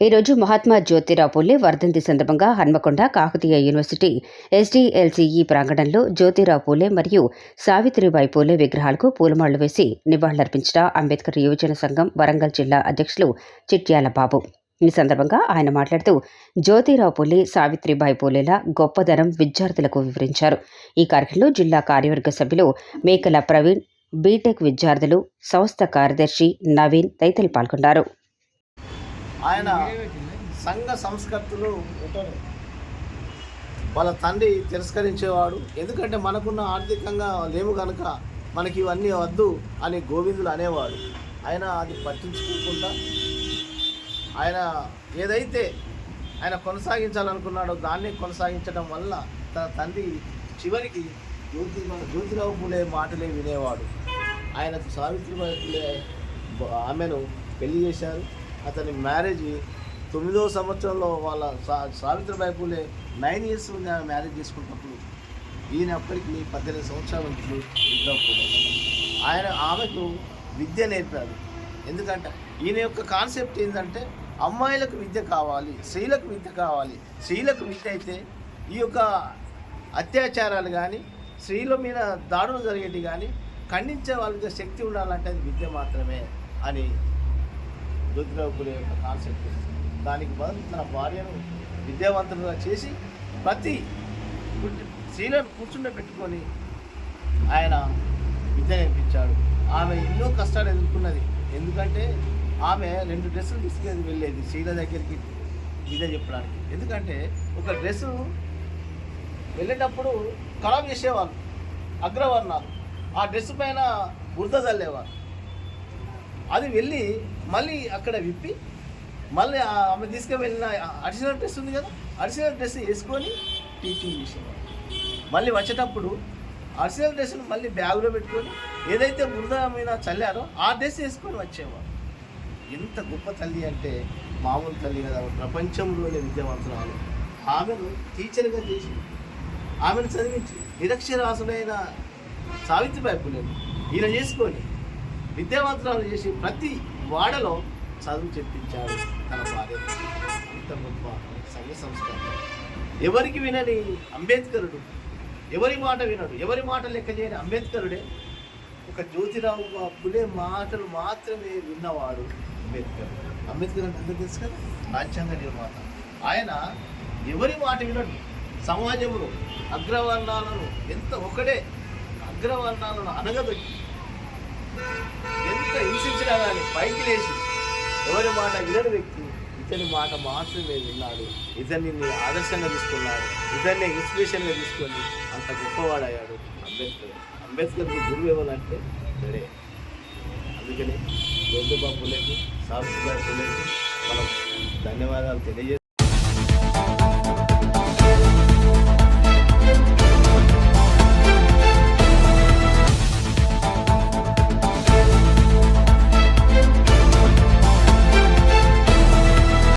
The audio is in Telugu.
ఈరోజు మహాత్మా జ్యోతిరావు పూలే వర్ధంతి సందర్భంగా హన్మకొండ కాకతీయ యూనివర్సిటీ ఎస్డీఎల్సీఈ ప్రాంగణంలో జ్యోతిరావు పూలే మరియు సావిత్రిబాయి పూలే విగ్రహాలకు పూలమాళ్ళు వేసి నివాళులర్పించిన అంబేద్కర్ యువజన సంఘం వరంగల్ జిల్లా అధ్యక్షులు చిట్యాల బాబు. ఈ సందర్భంగా ఆయన మాట్లాడుతూ జ్యోతిరావు పూలే సావిత్రిబాయి పూలేల గొప్పదనం విద్యార్థులకు వివరించారు. ఈ కార్యక్రమంలో జిల్లా కార్యవర్గ సభ్యులు మేకల ప్రవీణ్ బీటెక్ విద్యార్థులు సంస్థ కార్యదర్శి నవీన్ తదితరులు పాల్గొన్నారు. ఆయన సంఘ సంస్కర్తలు వాళ్ళ తండ్రి తిరస్కరించేవాడు. ఎందుకంటే మనకున్న ఆర్థికంగా లేము కనుక మనకి ఇవన్నీ వద్దు అని గోవిందులు అనేవాడు. ఆయన అది పట్టించుకోకుండా ఆయన ఏదైతే ఆయన కొనసాగించాలనుకున్నాడో దాన్ని కొనసాగించడం వల్ల తన తండ్రి చివరికి జ్యోతి జ్యోతిరావు పూలే మాటలే వినేవాడు. ఆయనకు సావిత్రిబాయి పూలే ఆమెను పెళ్ళి చేశారు. అతని మ్యారేజ్ తొమ్మిదో సంవత్సరంలో వాళ్ళ సా సావిత్రిబాయి పూలే నైన్ ఇయర్స్ ఉంది ఆమె మ్యారేజ్ చేసుకున్నప్పుడు ఈయన అప్పటికి పద్దెనిమిది సంవత్సరాల నుంచి ఆయన ఆమెకు విద్య నేర్పాడు. ఎందుకంటే ఈయన యొక్క కాన్సెప్ట్ ఏంటంటే అమ్మాయిలకు విద్య కావాలి స్త్రీలకు విద్య కావాలి. స్త్రీలకు విద్య అయితే ఈ యొక్క అత్యాచారాలు కానీ స్త్రీల మీద దాడులు జరిగేవి కానీ ఖండించే వాళ్ళకి శక్తి ఉండాలంటే అది విద్య మాత్రమే అని జ్యోతిరావు పూలే యొక్క కాన్సెప్ట్ దానికి బదులు తన భార్యను విద్యావంతులుగా చేసి ప్రతి స్త్రీలను కూర్చుండే పెట్టుకొని ఆయన విద్య నేర్పించాడు. ఆమె ఎన్నో కష్టాలు ఎదుర్కొన్నది. ఎందుకంటే ఆమె రెండు డ్రెస్సులు తీసుకెళ్ళి వెళ్ళేది స్త్రీల దగ్గరికి విద్య చెప్పడానికి. ఎందుకంటే ఒక డ్రెస్సు వెళ్ళేటప్పుడు ఖరాబ్ చేసేవాళ్ళు అగ్రవర్ణాలు. ఆ డ్రెస్ పైన బురద చల్లేవారు అది వెళ్ళి మళ్ళీ అక్కడ విప్పి మళ్ళీ ఆమె తీసుకువెళ్ళిన అడిషనల్ డ్రెస్ ఉంది కదా అడిషనల్ డ్రెస్ వేసుకొని టీచింగ్ చేసేవారు. మళ్ళీ వచ్చేటప్పుడు అడిషనల్ డ్రెస్ను మళ్ళీ బ్యాగ్లో పెట్టుకొని ఏదైతే బురద మీద చల్లారో ఆ డ్రెస్ వేసుకొని వచ్చేవారు. ఎంత గొప్ప తల్లి అంటే మామూలు తల్లి కదా ప్రపంచంలోనే విద్యావంతురాలు ఆమెను టీచర్గా చేసి ఆమెను చదివించి నిరక్షరాసులైన సావిత్రిబాయి పులేను ఈయన చేసుకొని విద్యావంతురాలు చేసి ప్రతి వాడలో చదువు చెప్పించాడు తన భార్య. అంత గొప్ప సంఘ సంస్కారం ఎవరికి వినని అంబేద్కరుడు. ఎవరి మాట వినడు. ఎవరి మాట లెక్క చేయని అంబేద్కరుడే. ఒక జ్యోతిరావు పులే మాటలు మాత్రమే విన్నవాడు అంబేద్కర్. అంబేద్కర్ అంటే అందరికీ తెలుసు కదా? రాజ్యాంగ నిర్మాత. ఆయన ఎవరి మాట వినడు. సమాజంలో అగ్రవర్ణాలను ఎంత ఒకడే అగ్రవర్ణాలను అనగదొక్కి పైకి లేచి. ఎవరి మాట వినని వ్యక్తి ఇతని మాట మాత్రమే విన్నాడు. ఇతన్ని ఆదర్శంగా తీసుకున్నాడు. ఇతన్ని ఇన్స్పిరేషన్గా తీసుకొని అంత గొప్పవాడయ్యాడు అంబేద్కర్. అంబేద్కర్కి గురువు ఎవరంటే సరే అందుకని గొంతుబాబు పులేకు సావిత్రిబాయి పులేకు మనం ధన్యవాదాలు తెలియజేస్తాం